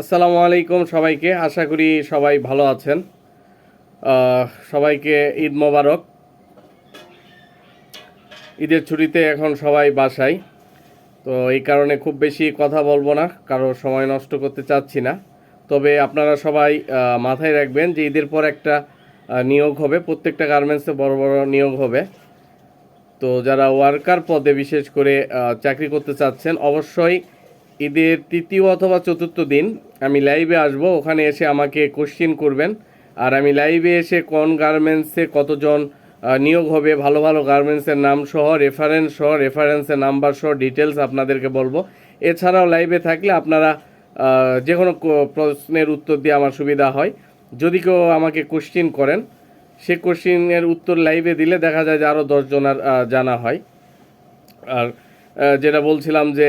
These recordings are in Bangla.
আসসালামু আলাইকুম সবাইকে। আশা করি সবাই ভালো আছেন। সবাইকে ঈদ মোবারক। ঈদের ছুটিতে এখন সবাই বাসায়। তো এই কারণে খুব বেশি কথা বলব না, কারও সময় নষ্ট করতে চাচ্ছি না। তবে আপনারা সবাই মাথায় রাখবেন যে ঈদের পর একটা নিয়োগ হবে। প্রত্যেকটা গার্মেন্টসে বড় বড় নিয়োগ হবে। তো যারা ওয়ার্কার পদে বিশেষ করে চাকরি করতে চাচ্ছেন, অবশ্যই ঈদের তৃতীয় অথবা চতুর্থ দিন আমি লাইভে আসব, ওখানে এসে আমাকে কোশ্চিন করবেন। আর আমি লাইভে এসে কোন গার্মেন্টসে কতজন নিয়োগ হবে, ভালো ভালো গার্মেন্টসের নাম সহ রেফারেন্স সহ রেফারেন্সের নাম্বার সহ ডিটেলস আপনাদেরকে বলব। এছাড়াও লাইভে থাকলে আপনারা যে কোনো প্রশ্নের উত্তর দিয়ে আমার সুবিধা হয়। যদি কেউ আমাকে কোশ্চিন করেন, সে কোশ্চিনের উত্তর লাইভে দিলে দেখা যায় যে আরও দশজনের জানা হয়। আর যেটা বলছিলাম যে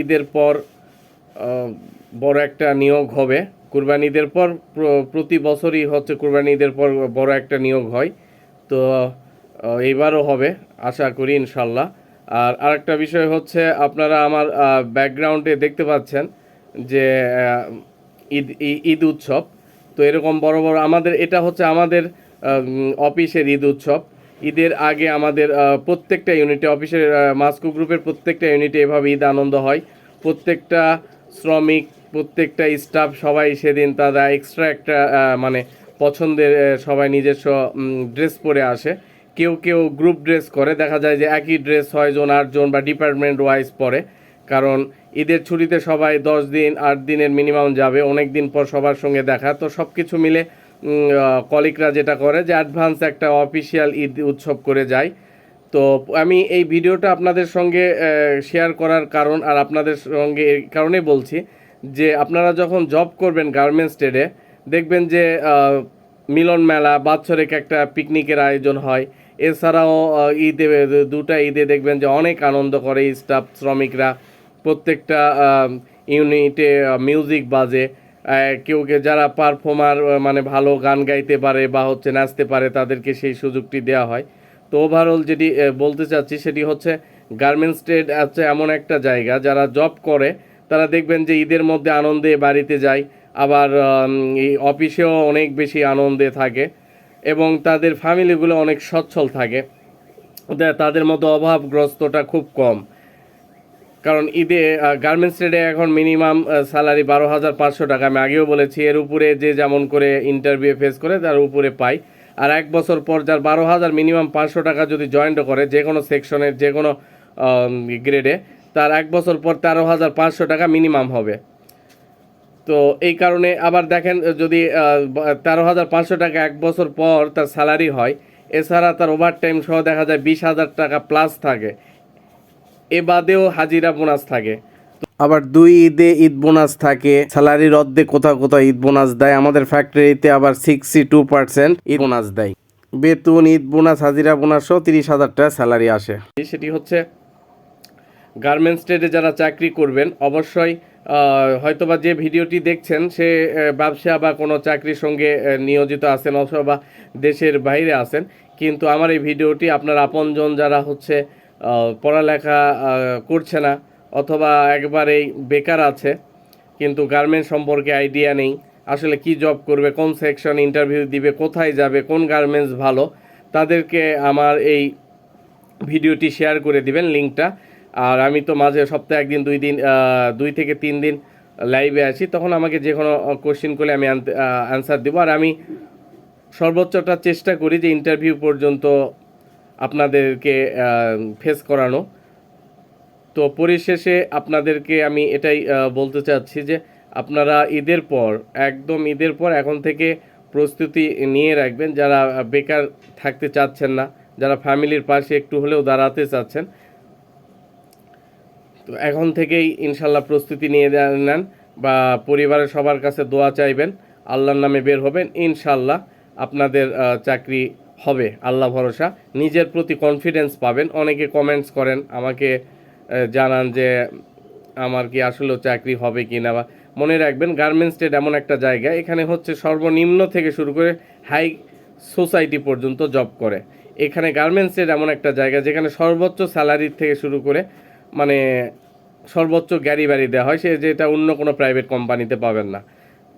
ঈদের পর বড় একটা নিয়োগ হবে। কুরবানি ঈদের পর প্রতি বছরই হচ্ছে কুরবানি ঈদের পর বড় একটা নিয়োগ হয়। তো এইবারও হবে, আশা করি, ইনশাল্লাহ। আর আরেকটা বিষয় হচ্ছে, আপনারা আমার ব্যাকগ্রাউন্ডে দেখতে পাচ্ছেন যে ঈদ ঈদ উৎসব। তো এরকম বড় বড় আমাদের, এটা হচ্ছে আমাদের অফিসের ঈদ উৎসব। ঈদের আগে আমাদের প্রত্যেকটা ইউনিটে অফিসের মাস্কো গ্রুপের প্রত্যেকটা ইউনিটে এভাবে ঈদ আনন্দ হয়। প্রত্যেকটা শ্রমিক, প্রত্যেকটা স্টাফ সবাই সেদিন তারা এক্সট্রা একটা মানে পছন্দের সবাই নিজস্ব ড্রেস পরে আসে। কেউ কেউ গ্রুপ ড্রেস করে, দেখা যায় যে একই ড্রেস ছয়জন, আটজন বা ডিপার্টমেন্ট ওয়াইজ পরে। কারণ ঈদের ছুটিতে সবাই দশ দিন, আট দিনের মিনিমাম যাবে অনেক দিন পর সবার সঙ্গে দেখা। তো সব কিছু মিলে কলিকরা যেটা করে যে অ্যাডভান্স একটা অফিসিয়াল ঈদ উৎসব করে যায়। তো আমি এই ভিডিওটা আপনাদের সঙ্গে শেয়ার করার কারণ আর আপনাদের সঙ্গে এই কারণে বলছি যে আপনারা যখন জব করবেন গার্মেন্টস ট্রেডে দেখবেন যে মিলন মেলা, বাৎসরিক একটা পিকনিকের আয়োজন হয়। এছাড়াও ঈদে দুটা ঈদে দেখবেন যে অনেক আনন্দ করে স্টাফ শ্রমিকরা। প্রত্যেকটা ইউনিটে মিউজিক বাজে। কেউ যারা পারফর্মার মানে ভালো গান গাইতে পারে বা হচ্ছে নাচতে পারে, তাদেরকে সেই সুযোগটি দেওয়া হয়। তো ওভারঅল যেটি বলতে চাচ্ছি সেটি হচ্ছে গার্মেন্টস ট্রেড হচ্ছে এমন একটা জায়গা, যারা জব করে, তারা দেখবেন যে ঈদের মধ্যে আনন্দে বাড়িতে যায়, আবার এই অফিসেও অনেক বেশি আনন্দে থাকে এবং তাদের ফ্যামিলিগুলো অনেক সচ্ছল থাকে। তাদের মধ্যে অভাবগ্রস্তটা খুব কম। কারণ ঈদে গার্মেন্টস ট্রেডে এখন মিনিমাম স্যালারি বারো হাজার পাঁচশো টাকা। আমি আগেও বলেছি, এর উপরে যে যেমন করে ইন্টারভিউ ফেস করে, তার উপরে পাই। আর এক বছর পর যার বারো হাজার মিনিমাম পাঁচশো টাকা যদি জয়েন্ট করে, যে কোনো সেকশনের যে কোনো গ্রেডে তার এক বছর পর তেরো হাজার পাঁচশো টাকা মিনিমাম হবে। তো এই কারণে আবার দেখেন, যদি তেরো হাজার পাঁচশো টাকা এক বছর পর তার স্যালারি হয়, এছাড়া তার ওভার টাইম সহ দেখা যায় বিশ হাজার টাকা প্লাস থাকে। এ বাদেও হাজিরা বোনাস থাকে। আবার দুই ঈদে ঈদ বোনাস থাকে স্যালারির অর্ধে কোথাও কোথাও ঈদ বোনাস দেয় আমাদের ফ্যাক্টরিতে আবার sixty two percent Eid bonus দেয়। বেতন ঈদ বোনাস হাজিরা বোনাস সহ তিরিশ হাজার টাকা স্যালারি আসে। সেটি হচ্ছে গার্মেন্টস ট্রেডে যারা চাকরি করবেন অবশ্যই হয়তোবা যে ভিডিওটি দেখছেন সে ব্যবসা বা কোনো চাকরির সঙ্গে নিয়োজিত আছেন অথবা দেশের বাইরে আছেন কিন্তু আমার এই ভিডিওটি আপনার আপনজন যারা হচ্ছে পড়ালেখা করছে না, অথবা একবারেই বেকার আছে, কিন্তু গার্মেন্টস সম্পর্কে আইডিয়া নেই, আসলে কি জব করবে, কোন সেকশন ইন্টারভিউ দিবে, কোথায় যাবে, কোন গার্মেন্টস ভালো, তাদেরকে আমার এই ভিডিওটি শেয়ার করে দিবেন লিঙ্কটা আর আমি তো মাঝে সপ্তাহে একদিন, দুই দিন দুই থেকে তিন দিন লাইভে আছি, তখন আমাকে যে কোনো কোশ্চেন করলে আমি অ্যান্সার দেবো। আর আমি সর্বোচ্চটা চেষ্টা করি যে ইন্টারভিউ পর্যন্ত আপনাদেরকে ফেস করানো। তো পরিশেষে আপনাদেরকে আমি এটাই বলতে চাচ্ছি যে আপনারা ঈদের পর, একদম ঈদের পর এখন থেকে প্রস্তুতি নিয়ে রাখবেন। যারা বেকার থাকতে চাচ্ছেন না, যারা ফ্যামিলির পাশে একটু হলেও দাঁড়াতে চাচ্ছেন, তো এখন থেকেই ইনশাল্লাহ প্রস্তুতি নিয়ে নেন বা পরিবারের সবার কাছে দোয়া চাইবেন। আল্লাহর নামে বের হবেন। ইনশাল্লাহ আপনাদের চাকরি হবে, আল্লাহ ভরসা। নিজের প্রতি কনফিডেন্স পাবেন। অনেকে কমেন্টস করেন, আমাকে জানান যে, আমার কি আসলেও চাকরি হবে কি না বা মনে রাখবেন গার্মেন্টস এমন একটা জায়গা, এখানে হচ্ছে সর্বনিম্ন থেকে শুরু করে হাই সোসাইটি পর্যন্ত জব করে। এখানে গার্মেন্টস এমন একটা জায়গা, যেখানে সর্বোচ্চ স্যালারির থেকে শুরু করে মানে সর্বোচ্চ গাড়ি বাড়ি দেওয়া হয়, সে যেটা অন্য কোনো প্রাইভেট কোম্পানিতে পাবেন না।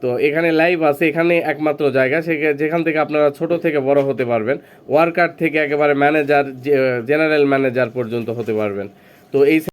তো এখানে লাইভ আছে, এখানে একমাত্র জায়গা। যেখান থেকে আপনারা ছোট থেকে বড় হতে পারবেন। ওয়ার্কার থেকে একেবারে ম্যানেজার জেনারেল ম্যানেজার পর্যন্ত হতে পারবেন। তো এই